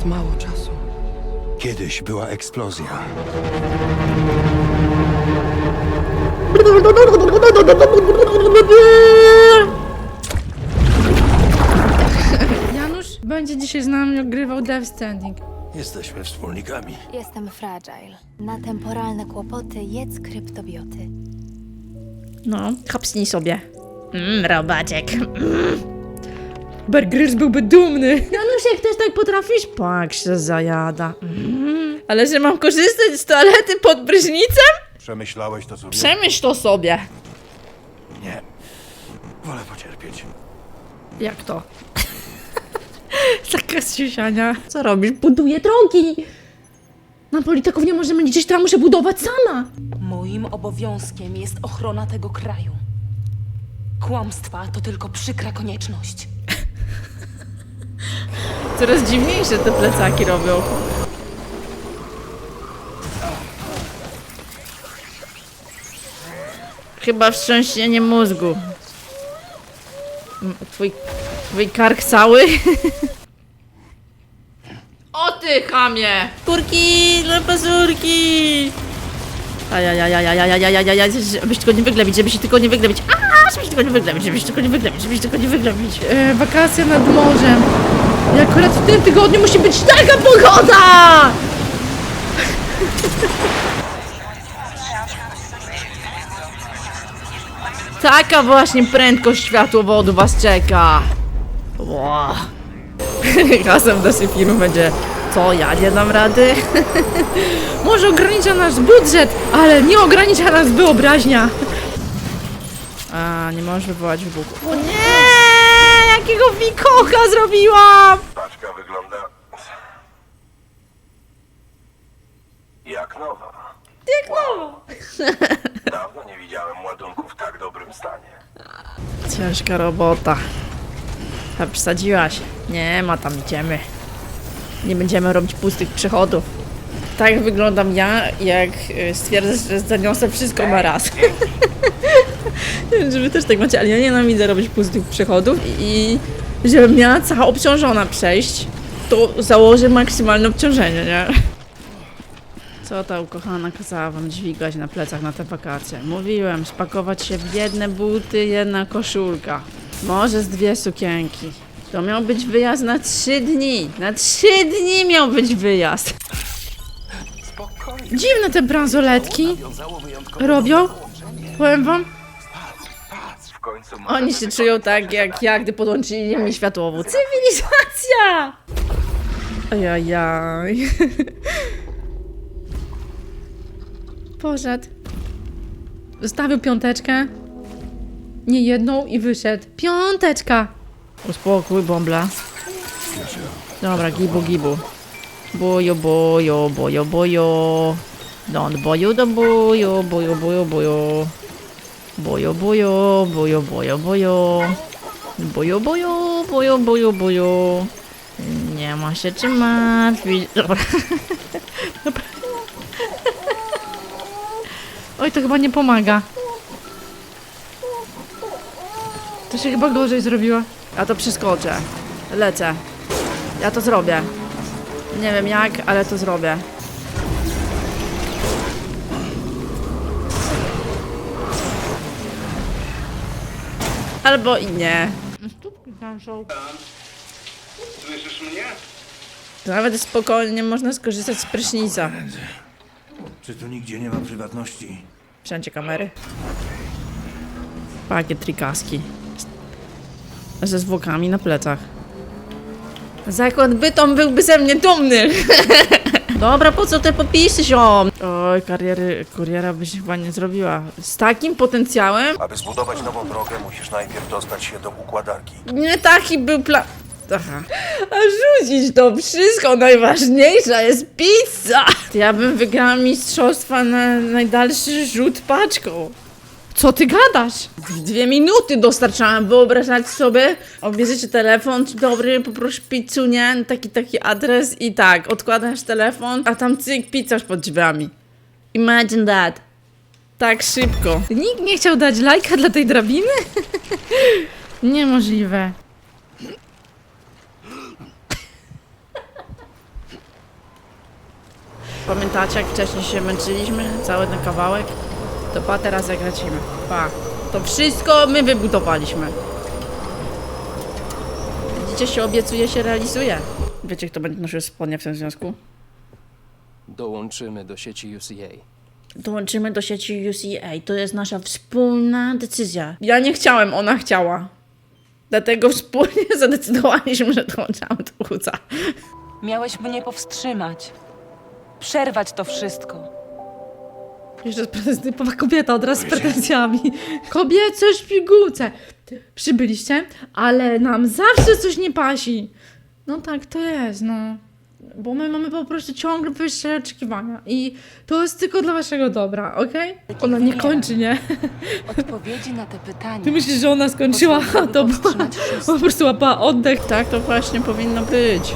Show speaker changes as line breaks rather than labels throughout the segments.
Jest mało czasu.
Kiedyś była eksplozja.
Janusz będzie dzisiaj z nami ogrywał Death Standing.
Jesteśmy wspólnikami.
Jestem fragile. Na temporalne kłopoty jedz kryptobioty.
No, chapsnij sobie. Mmm, robaczek. Bear Grylls byłby dumny. Januszek, też tak potrafisz? Pak się zajada. Mm. Ale że mam korzystać z toalety pod prysznicem?
Przemyślałeś to sobie?
Przemyśl to sobie.
Nie. Wolę pocierpieć.
Jak to? Taka siusiania. Co robisz? Buduję drogi. Na polityków nie możemy liczyć, to ja muszę budować sama.
Moim obowiązkiem jest ochrona tego kraju. Kłamstwa to tylko przykra konieczność.
Coraz dziwniejsze te plecaki robią. Chyba wstrząśnienie mózgu. M, Twój, twój kark cały? O ty, chamie! Kurki dla pazurki! Ajajajajajajajajajaj, żebyś tylko nie wyglebić, żebyś tylko nie wyglebić. A, żebyś tylko nie wyglebić, żebyś tylko nie wyglebić, żebyś tylko nie wyglebić. E, wakacje nad morzem. I akurat w tym tygodniu musi być taka pogoda! Taka właśnie prędkość światłowodu was czeka. Wow. Hasem do filmu będzie co, ja nie dam rady? Może ogranicza nas budżet, ale nie ogranicza nas wyobraźnia. A, nie możesz wywołać wybuchu. O nie! Jakiego wikocha zrobiłam!
Paczka wygląda... Jak nowa.
Jak nowo.
Dawno nie widziałem ładunku w tak dobrym stanie.
Ciężka robota. A przesadziłaś. Nie ma tam idziemy. Nie będziemy robić pustych przechodów. Tak wyglądam ja, jak y, stwierdzę, że zaniosę wszystko na raz. Nie wiem, czy wy też tak macie, ale ja nienawidzę robić pustych przechodów i żebym miała cała obciążona przejść, to założę maksymalne obciążenie, nie? Co ta ukochana kazała wam dźwigać na plecach na te wakacje? Mówiłem, spakować się w jedne buty, jedna koszulka. Może z dwie sukienki. To miał być wyjazd na trzy dni. Na trzy dni miał być wyjazd. Dziwne te bransoletki. Robią? Powiem wam.
W końcu
Oni się czują tak jak ja, gdy podłączyli mi światłową. Cywilizacja! Ajajaj. Poszedł. Zostawił piąteczkę. Nie jedną i wyszedł. Piąteczka! Uspokój, bąbla. Dobra, gibu, gibu. Bojo, bojo, bojo, bojo. Don't boju, do boju, boju, boju, boju. Bojo, bojo, bojo, bojo, bojo. Bojo, bojo, bojo, bojo, bojo. Nie ma się czym martwić. Dobra. Dobra. Oj, to chyba nie pomaga. To się chyba gorzej zrobiło. Ja to przeskoczę. Lecę. Ja to zrobię. Nie wiem jak, ale to zrobię. Albo i nie.
Słyszysz mnie?
To nawet spokojnie można skorzystać z prysznica.
Czy tu nigdzie nie ma prywatności?
Wszędzie kamery. Pakiet trikaski. Ze zwłokami na plecach. Zakład bytom byłby ze mnie dumny. Dobra, po co te popisy ziom? Oj, kariery kuriera byś chyba nie zrobiła. Z takim potencjałem?
Aby zbudować nową drogę, musisz najpierw dostać się do układarki.
Nie taki był plan. Aha. A rzucić to wszystko, najważniejsza jest pizza! Ja bym wygrała mistrzostwa na najdalszy rzut paczką. Co ty gadasz? W dwie minuty dostarczałam, wyobrażać sobie. Obierzecie telefon, dzień dobry, poproszę pizzę, nie? Taki, taki adres i tak, odkładasz telefon, a tam cyk, pizzaż pod drzwiami. Imagine that. Tak szybko. Nikt nie chciał dać lajka dla tej drabiny? Niemożliwe. Pamiętacie, jak wcześniej się męczyliśmy? Cały ten kawałek? To pa, teraz jak lecimy. Pa. To wszystko my wybudowaliśmy. Widzicie, się obiecuje, się realizuje. Wiecie, kto będzie nosił spodnie w tym związku?
Dołączymy do sieci UCA.
Dołączymy do sieci UCA. To jest nasza wspólna decyzja. Ja nie chciałem, ona chciała. Dlatego wspólnie zadecydowaliśmy, że dołączamy do Huca.
Miałeś mnie powstrzymać. Przerwać to wszystko.
Jeszcze jest typowa kobieta od razu z pretensjami. Kobiece szpigułce. Przybyliście, ale nam zawsze coś nie pasi. No tak, to jest, no. Bo my mamy po prostu ciągle wyższe oczekiwania. I to jest tylko dla waszego dobra, okej? Ona nie kończy, nie?
Odpowiedzi na te pytania.
Ty myślisz, że ona skończyła, to była, po prostu łapała oddech. Tak to właśnie powinno być.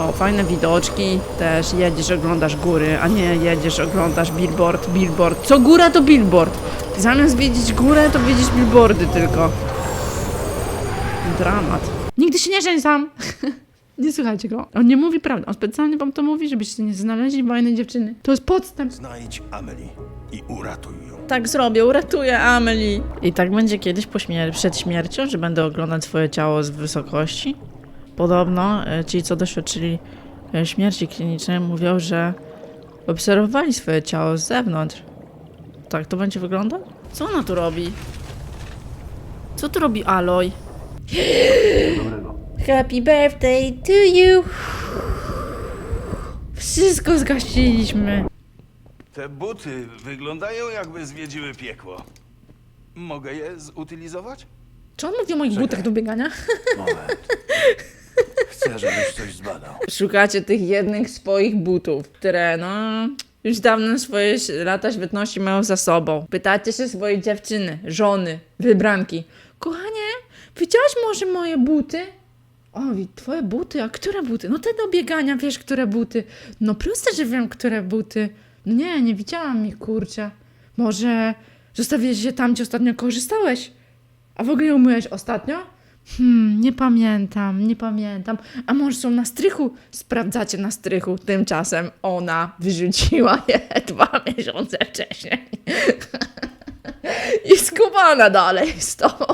O, fajne widoczki też. Jedziesz, oglądasz góry, a nie jedziesz, oglądasz billboard, billboard. Co góra to billboard. Zamiast wiedzieć górę, to widzisz billboardy tylko. Dramat. Nigdy się nie żeń sam. nie słuchajcie go. On nie mówi prawdy. On specjalnie wam to mówi, żebyście nie znaleźli fajnej dziewczyny. To jest podstęp.
Znajdź Amelie i uratuj ją.
Tak zrobię, uratuję Amelie. I tak będzie kiedyś po śmier- przed śmiercią, że będę oglądać swoje ciało z wysokości. Podobno e, ci, co doświadczyli e, śmierci klinicznej, mówią, że obserwowali swoje ciało z zewnątrz. Tak to będzie wyglądać? Co ona tu robi? Co tu robi Aloy? Happy birthday to you! Wszystko zgasiliśmy.
Te buty wyglądają jakby zwiedziły piekło. Mogę je zutylizować?
Czy on mówi o moich butach do biegania?
Moment. Chcę, żebyś coś zbadał.
Szukacie tych jednych swoich butów, które no już dawno swoje lata świetności mają za sobą. Pytacie się swojej dziewczyny, żony, wybranki. Kochanie, widziałaś może moje buty? O, twoje buty? A które buty? No te do biegania, wiesz, które buty? No proste, że wiem, które buty. No nie, nie widziałam ich, kurczę. Może zostawiłeś się tam, gdzie ostatnio korzystałeś? A w ogóle je umyłeś ostatnio? Hmm, nie pamiętam, nie pamiętam. A może są na strychu? Sprawdzacie na strychu. Tymczasem ona wyrzuciła je dwa miesiące wcześniej. I skubana dalej z tobą.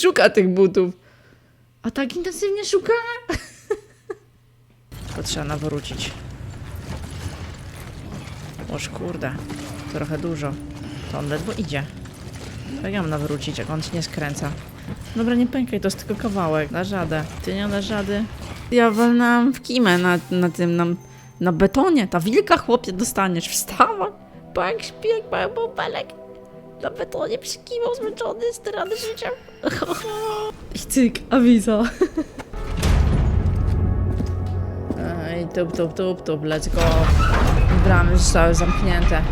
Szuka tych butów. A tak intensywnie szuka? To trzeba nawrócić. Oż kurde, trochę dużo. To on ledwo idzie. Jak ja mam nawrócić, jak on się nie skręca? Dobra, nie pękaj, to jest tylko kawałek. Da żadę. Ty nie dasz rady. Ja walnęłam w kimę na, na tym, na, na betonie. Ta wilka, chłopie, dostaniesz. Wstawaj. Bank śpi jak mały bąbelek. Na betonie przykiwał zmęczony, strany życia. I cyk, awizo. I tup, tup, tup, tup, let's go. Bramy zostały zamknięte.